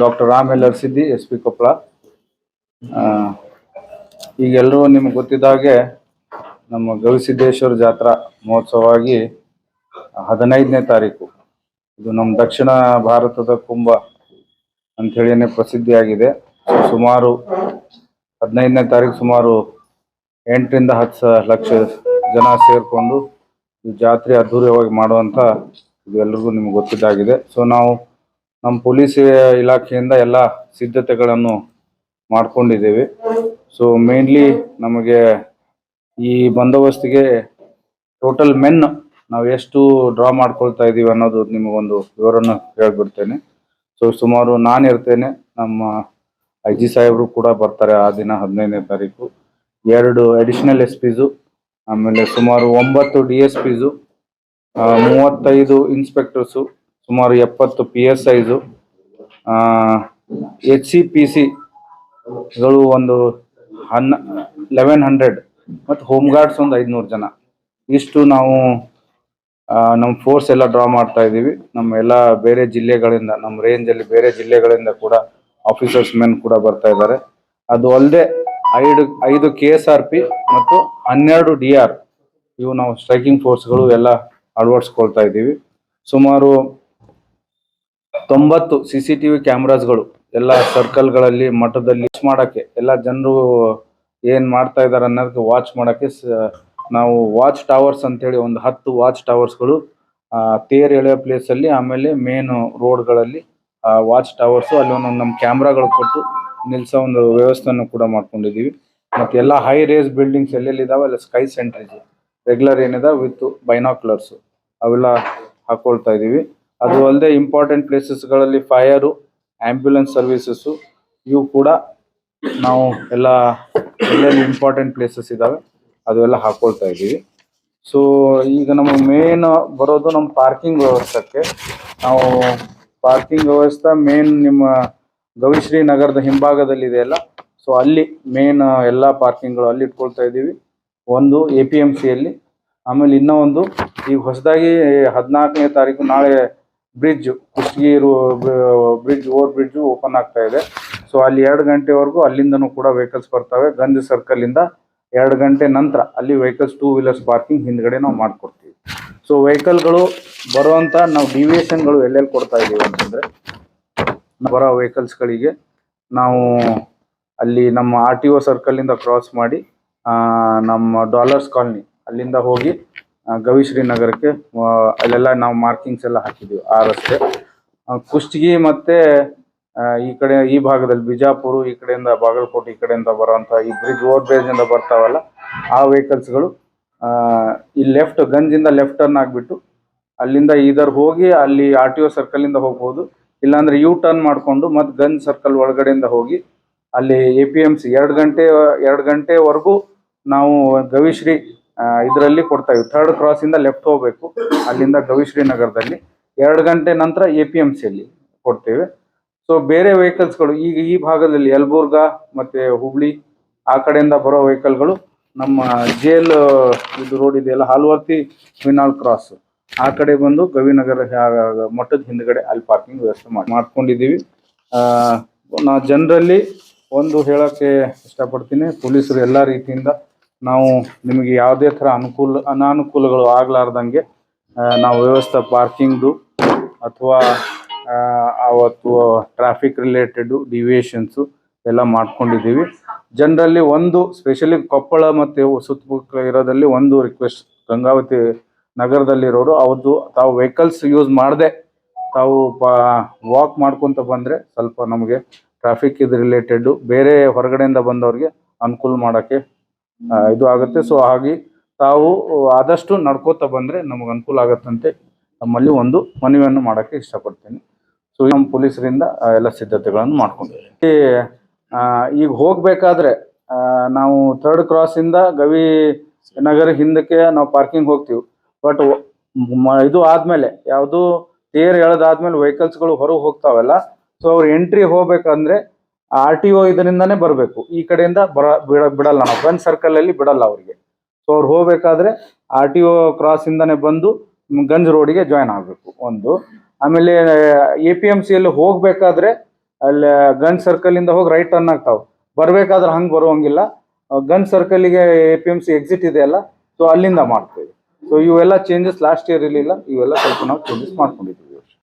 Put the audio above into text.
Doctor Ram L Siddi, S P Koppal ಈಗೆಲ್ಲರೂ ನಿಮ್ಗೆ ಗೊತ್ತಿದ್ದ ಹಾಗೆ ನಮ್ಮ ಗವಿಸಿದ್ದೇಶ್ವರ ಜಾತ್ರಾ ಮಹೋತ್ಸವವಾಗಿ ಹದಿನೈದನೇ ತಾರೀಕು. ಇದು ನಮ್ಮ ದಕ್ಷಿಣ ಭಾರತದ ಕುಂಭ ಅಂಥೇಳಿನೇ ಪ್ರಸಿದ್ಧಿಯಾಗಿದೆ. ಸುಮಾರು ಹದಿನೈದನೇ ತಾರೀಕು ಸುಮಾರು ಎಂಟರಿಂದ ಹತ್ತು ಲಕ್ಷ ಜನ ಸೇರಿಕೊಂಡು ಜಾತ್ರೆ ಅದ್ಧೂರಿಯವಾಗಿ ಮಾಡುವಂಥ ಇದು ಎಲ್ರಿಗೂ ನಿಮ್ಗೆ ಗೊತ್ತಿದ್ದಾಗಿದೆ. ಸೊ ನಾವು ನಮ್ಮ ಪೊಲೀಸ್ ಇಲಾಖೆಯಿಂದ ಎಲ್ಲ ಸಿದ್ಧತೆಗಳನ್ನು ಮಾಡ್ಕೊಂಡಿದ್ದೇವೆ. ಸೊ ಮೇನ್ಲಿ ನಮಗೆ ಈ ಬಂದೋಬಸ್ತಿಗೆ ಟೋಟಲ್ ಮೆನ್ ನಾವು ಎಷ್ಟು ಡ್ರಾ ಮಾಡ್ಕೊಳ್ತಾ ಇದ್ದೀವಿ ಅನ್ನೋದು ನಿಮಗೊಂದು ವಿವರನ್ನು ಹೇಳ್ಬಿಡ್ತೇನೆ. ಸೊ ಸುಮಾರು ನಾನು ಇರ್ತೇನೆ. ನಮ್ಮ ಐ ಜಿ ಸಾಹೇಬರು ಕೂಡ ಬರ್ತಾರೆ ಆ ದಿನ ಹದಿನೈದನೇ ತಾರೀಕು. ಎರಡು ಅಡಿಷನಲ್ ಎಸ್ ಪಿಸು ಆಮೇಲೆ ಸುಮಾರು ಒಂಬತ್ತು ಡಿ ಎಸ್ ಪಿಸು ಮೂವತ್ತೈದು ಇನ್ಸ್ಪೆಕ್ಟರ್ಸು ಸುಮಾರು ಎಪ್ಪತ್ತು ಪಿ ಎಸ್ ಸೈಜು ಎಚ್ ಸಿ ಪಿ ಸಿಗಳು ಒಂದು ಹನ್ನ ಲೆವೆನ್ ಹಂಡ್ರೆಡ್ ಮತ್ತು ಹೋಮ್ ಗಾರ್ಡ್ಸ್ ಒಂದು ಐದುನೂರು ಜನ. ಇಷ್ಟು ನಾವು ನಮ್ಮ ಫೋರ್ಸ್ ಎಲ್ಲ ಡ್ರಾ ಮಾಡ್ತಾ ಇದ್ದೀವಿ. ನಮ್ಮ ಎಲ್ಲ ಬೇರೆ ಜಿಲ್ಲೆಗಳಿಂದ ನಮ್ಮ ರೇಂಜಲ್ಲಿ ಬೇರೆ ಜಿಲ್ಲೆಗಳಿಂದ ಕೂಡ ಆಫೀಸರ್ಸ್ ಮೆನ್ ಕೂಡ ಬರ್ತಾ ಇದ್ದಾರೆ. ಅದು ಅಲ್ಲದೆ ಐದು ಐದು ಕೆ ಎಸ್ ಆರ್ ಪಿ ಮತ್ತು ಹನ್ನೆರಡು ಡಿ ಆರ್ ಇವು ನಾವು ಸ್ಟ್ರೈಕಿಂಗ್ ಫೋರ್ಸ್ಗಳು ಎಲ್ಲ ಅಳವಡಿಸ್ಕೊಳ್ತಾ ಇದ್ದೀವಿ. ಸುಮಾರು ತೊಂಬತ್ತು ಸಿ ಸಿ ಟಿ ವಿ ಕ್ಯಾಮ್ರಾಸ್ಗಳು ಎಲ್ಲ ಸರ್ಕಲ್ಗಳಲ್ಲಿ ಮಠದಲ್ಲಿ ಮಾಡಕ್ಕೆ, ಎಲ್ಲ ಜನರು ಏನ್ ಮಾಡ್ತಾ ಇದಾರೆ ಅನ್ನೋದಕ್ಕೆ ವಾಚ್ ಮಾಡೋಕ್ಕೆ ನಾವು ವಾಚ್ ಟವರ್ಸ್ ಅಂತೇಳಿ ಒಂದು ಹತ್ತು ವಾಚ್ ಟವರ್ಸ್ಗಳು ತೇರ್ ಎಳೆಯೋ ಪ್ಲೇಸ್ ಅಲ್ಲಿ, ಆಮೇಲೆ ಮೇನ್ ರೋಡ್ಗಳಲ್ಲಿ ವಾಚ್ ಟವರ್ಸ್ ಅಲ್ಲಿ ಒಂದೊಂದು ನಮ್ಮ ಕ್ಯಾಮ್ರಾಗಳು ಕೊಟ್ಟು ನಿಲ್ಸೋ ಒಂದು ವ್ಯವಸ್ಥೆಯನ್ನು ಕೂಡ ಮಾಡ್ಕೊಂಡಿದ್ದೀವಿ. ಮತ್ತೆ ಎಲ್ಲ ಹೈ ರೇಸ್ ಬಿಲ್ಡಿಂಗ್ಸ್ ಎಲ್ಲೆಲ್ಲಿ ಇದಾವೆ ಅಲ್ಲಿ ಸ್ಕೈ ಸೆಂಟ್ರೀಸ್ ರೆಗ್ಯುಲರ್ ಏನಿದೆ ವಿತ್ ಬೈನಾಕ್ಯುಲರ್ಸು ಅವೆಲ್ಲ ಹಾಕೊಳ್ತಾ ಇದೀವಿ ಅದು ಅಲ್ಲದೆ ಇಂಪಾರ್ಟೆಂಟ್ ಪ್ಲೇಸಸ್ಗಳಲ್ಲಿ ಫೈರು ಆಂಬ್ಯುಲೆನ್ಸ್ ಸರ್ವಿಸಸ್ಸು ಇವು ಕೂಡ ನಾವು ಎಲ್ಲ ಎಲ್ಲೆಲ್ಲಿ ಇಂಪಾರ್ಟೆಂಟ್ ಪ್ಲೇಸಸ್ ಇದಾವೆ ಅದು ಎಲ್ಲ ಹಾಕೊಳ್ತಾ ಇದ್ದೀವಿ. ಸೊ ಈಗ ನಮ್ಮ ಮೇನ್ ಬರೋದು ನಮ್ಮ ಪಾರ್ಕಿಂಗ್ ವ್ಯವಸ್ಥೆಗೆ. ನಾವು ಪಾರ್ಕಿಂಗ್ ವ್ಯವಸ್ಥೆ ಮೇನ್ ನಿಮ್ಮ ಗವಿಶ್ರೀ ನಗರದ ಹಿಂಭಾಗದಲ್ಲಿ ಇದೆಯಲ್ಲ ಸೊ ಅಲ್ಲಿ ಮೇನ್ ಎಲ್ಲ ಪಾರ್ಕಿಂಗ್ಗಳು ಅಲ್ಲಿ ಇಟ್ಕೊಳ್ತಾ ಇದ್ದೀವಿ. ಒಂದು ಎ ಪಿ ಎಂ ಸಿಯಲ್ಲಿ ಆಮೇಲೆ ಇನ್ನೂ ಒಂದು ಈಗ ಹೊಸದಾಗಿ ಹದಿನಾಲ್ಕನೇ ತಾರೀಕು ನಾಳೆ bridge Kushtagi bridge, over bridge open ಆಗ್ತಾ ಇದೆ. ಸೊ ಅಲ್ಲಿ ಎರಡು ಗಂಟೆವರೆಗೂ ಅಲ್ಲಿಂದನೂ ಕೂಡ ವೆಹಿಕಲ್ಸ್ ಬರ್ತವೆ. ಗಂಧಿ ಸರ್ಕಲ್ ಇಂದ ಎರಡು ಗಂಟೆ ನಂತರ ಅಲ್ಲಿ ವೆಹಿಕಲ್ಸ್ ಟೂ ವೀಲರ್ಸ್ ಪಾರ್ಕಿಂಗ್ ಹಿಂದ್ಗಡೆ ನಾವು ಮಾಡ್ಕೊಡ್ತೀವಿ. ಸೊ ವೆಹಿಕಲ್ಗಳು ಬರುವಂತ ನಾವು ಡಿವಿಯೇಷನ್ಗಳು ಎಲ್ಲೆಲ್ಲಿ ಕೊಡ್ತಾ ಇದೀವಿ ಅಂತಂದ್ರೆ, ಬರೋ ವೆಹಿಕಲ್ಸ್ಗಳಿಗೆ ನಾವು ಅಲ್ಲಿ ನಮ್ಮ ಆರ್ ಟಿ ಒ ಸರ್ಕಲಿಂದ ಕ್ರಾಸ್ ಮಾಡಿ ನಮ್ಮ ಡಾಲರ್ಸ್ ಕಾಲನಿ ಅಲ್ಲಿಂದ ಹೋಗಿ ಗವಿಶ್ರೀ ನಗರಕ್ಕೆ ಅಲ್ಲೆಲ್ಲ ನಾವು ಮಾರ್ಕಿಂಗ್ಸ್ ಎಲ್ಲ ಹಾಕಿದ್ದೀವಿ ಆ ರಸ್ತೆ. ಕುಷ್ಟಗಿ ಮತ್ತೆ ಈ ಕಡೆ, ಈ ಭಾಗದಲ್ಲಿ ಬಿಜಾಪುರ, ಈ ಕಡೆಯಿಂದ ಬಾಗಲಕೋಟೆ, ಈ ಕಡೆಯಿಂದ ಬರೋಂಥ ಈ ಬ್ರಿಡ್ಜ್ ಓವರ್ ಬ್ರಿಡ್ಜಿಂದ ಬರ್ತಾವಲ್ಲ, ಆ ವೆಹಿಕಲ್ಸ್ಗಳು ಈ ಲೆಫ್ಟ್ ಗಂಜಿಂದ ಲೆಫ್ಟ್ ಟರ್ನ್ ಆಗಿಬಿಟ್ಟು, ಅಲ್ಲಿಂದ ಇದರ್ ಹೋಗಿ, ಅಲ್ಲಿ ಆರ್ ಟಿ ಸರ್ಕಲ್ ಇಂದ ಹೋಗ್ಬೋದು, ಇಲ್ಲಾಂದ್ರೆ ಯು ಟರ್ನ್ ಮಾಡ್ಕೊಂಡು ಮತ್ತೆ ಗಂಜ್ ಸರ್ಕಲ್ ಒಳಗಡೆಯಿಂದ ಹೋಗಿ, ಅಲ್ಲಿ ಎ ಪಿ ಎಂ ಸಿ ಎರಡು ಗಂಟೆ, ಎರಡು ಗಂಟೆವರೆಗೂ ನಾವು ಗವಿಶ್ರೀ ಇದರಲ್ಲಿ ಕೊಡ್ತಾ ಇದ್ವಿ ಥರ್ಡ್ ಕ್ರಾಸ್ ಇಂದ ಲೆಫ್ಟ್ ಹೋಗ್ಬೇಕು. ಅಲ್ಲಿಂದ ಗವಿಶ್ರೀ ನಗರದಲ್ಲಿ ಎರಡು ಗಂಟೆ ನಂತರ ಎ ಪಿ ಎಂ ಸಿಯಲ್ಲಿ ಕೊಡ್ತೇವೆ. ಸೊ ಬೇರೆ ವೆಹಿಕಲ್ಸ್ಗಳು ಈಗ ಈ ಭಾಗದಲ್ಲಿ ಯಲಬುರ್ಗಾ ಮತ್ತೆ ಹುಬ್ಳಿ, ಆ ಕಡೆಯಿಂದ ಬರೋ ವೆಹಿಕಲ್ಗಳು ನಮ್ಮ ಜೇಲ್, ಇದು ರೋಡ್ ಇದೆಯಲ್ಲ, ಹಾಲ್ವರ್ತಿ ವಿನಾಲ್ ಕ್ರಾಸ್ ಆ ಕಡೆ ಬಂದು ಗವಿನಗರ ಮಠದ ಹಿಂದ್ಗಡೆ ಅಲ್ಲಿ ಪಾರ್ಕಿಂಗ್ ವ್ಯವಸ್ಥೆ ಮಾಡಿ, ಮಾಡ್ಕೊಂಡಿದ್ದೀವಿ. ನಾ ಜನರಲ್ಲಿ ಒಂದು ಹೇಳೋಕ್ಕೆ ಇಷ್ಟಪಡ್ತೀನಿ, ಪೊಲೀಸರು ಎಲ್ಲ ರೀತಿಯಿಂದ ನಾವು ನಿಮಗೆ ಯಾವುದೇ ಥರ ಅನುಕೂಲ, ಅನಾನುಕೂಲಗಳು ಆಗಲಾರ್ದಂಗೆ ನಾವು ವ್ಯವಸ್ಥೆ ಪಾರ್ಕಿಂಗ್ದು ಅಥವಾ ಅವತ್ತು ಟ್ರಾಫಿಕ್ ರಿಲೇಟೆಡ್ ಡಿವಿಯೇಷನ್ಸು ಎಲ್ಲ ಮಾಡ್ಕೊಂಡಿದ್ದೀವಿ. ಜನರಲ್ಲಿ ಒಂದು, ಸ್ಪೆಷಲಿ ಕೊಪ್ಪಳ ಮತ್ತು ಸುತ್ತಮುತ್ತಲ ಇರೋದಲ್ಲಿ ಒಂದು ರಿಕ್ವೆಸ್ಟ್, ಗಂಗಾವತಿ ನಗರದಲ್ಲಿರೋರು ಅವತ್ತು ತಾವು ವೆಹಿಕಲ್ಸ್ ಯೂಸ್ ಮಾಡದೆ, ತಾವು ವಾಕ್ ಮಾಡ್ಕೊತ ಬಂದರೆ ಸ್ವಲ್ಪ ನಮಗೆ ಟ್ರಾಫಿಕ್ ಇದು ರಿಲೇಟೆಡು ಬೇರೆ ಹೊರಗಡೆಯಿಂದ ಬಂದವ್ರಿಗೆ ಅನುಕೂಲ ಮಾಡೋಕ್ಕೆ ಇದು ಆಗುತ್ತೆ. ಸೊ ಹಾಗೆ ತಾವು ಆದಷ್ಟು ನಡ್ಕೋತಾ ಬಂದರೆ ನಮಗೆ ಅನುಕೂಲ ಆಗತ್ತಂತೆ. ನಮ್ಮಲ್ಲಿ ಒಂದು ಮನವಿಯನ್ನು ಮಾಡೋಕ್ಕೆ ಇಷ್ಟಪಡ್ತೀನಿ. ಸೊ ನಮ್ಮ ಪೊಲೀಸರಿಂದ ಎಲ್ಲ ಸಿದ್ಧತೆಗಳನ್ನು ಮಾಡ್ಕೊಂಡಿದ್ದೀವಿ ಈಗ ಹೋಗಬೇಕಾದ್ರೆ ನಾವು ಥರ್ಡ್ ಕ್ರಾಸಿಂದ ಗವಿ ನಗರ ಹಿಂದಕ್ಕೆ ನಾವು ಪಾರ್ಕಿಂಗ್ ಹೋಗ್ತೀವಿ. ಬಟ್ ಇದು ಆದ್ಮೇಲೆ ಯಾವುದು, ತೇರ್ ಎಳೆದಾದ್ಮೇಲೆ ವೆಹಿಕಲ್ಸ್ಗಳು ಹೊರಗೆ ಹೋಗ್ತಾವಲ್ಲ ಸೊ ಅವ್ರು ಎಂಟ್ರಿ ಹೋಗ್ಬೇಕಂದ್ರೆ ಆರ್ ಟಿ ಒ ಇದರಿಂದಾನೇ ಬರಬೇಕು. ಈ ಕಡೆಯಿಂದ ಬರ, ಬಿಡ, ಬಿಡಲ್ಲ ನಾವು. ಸರ್ಕಲ್ ಅಲ್ಲಿ ಬಿಡಲ್ಲ ಅವರಿಗೆ. ಸೊ ಅವ್ರು ಹೋಗ್ಬೇಕಾದ್ರೆ ಆರ್ ಟಿ ಒ ಕ್ರಾಸ್ ಇಂದನೇ ಬಂದು ಗಂಜ್ ರೋಡಿಗೆ ಜಾಯ್ನ್ ಆಗಬೇಕು ಒಂದು. ಆಮೇಲೆ ಎ ಪಿ ಎಂ ಸಿಯಲ್ಲಿ ಹೋಗ್ಬೇಕಾದ್ರೆ ಅಲ್ಲಿ ಗಂಜ್ ಸರ್ಕಲ್ ಇಂದ ಹೋಗಿ ರೈಟ್ ಟರ್ನ್ ಆಗ್ತಾವ. ಬರ್ಬೇಕಾದ್ರೆ ಹಂಗೆ ಬರುವಂಗಿಲ್ಲ. Ganj ಸರ್ಕಲ್ಗೆ A P M C exit ಇದೆ ಅಲ್ಲ ಸೊ ಅಲ್ಲಿಂದ ಮಾಡ್ತೇವೆ. ಸೊ ಇವೆಲ್ಲ ಚೇಂಜಸ್ ಲಾಸ್ಟ್ ಇಯರ್ ಇರಲಿಲ್ಲ. ಇವೆಲ್ಲ ಸ್ವಲ್ಪ ನಾವು ಚೇಂಜಸ್ ಮಾಡ್ಕೊಂಡಿದ್ವಿ.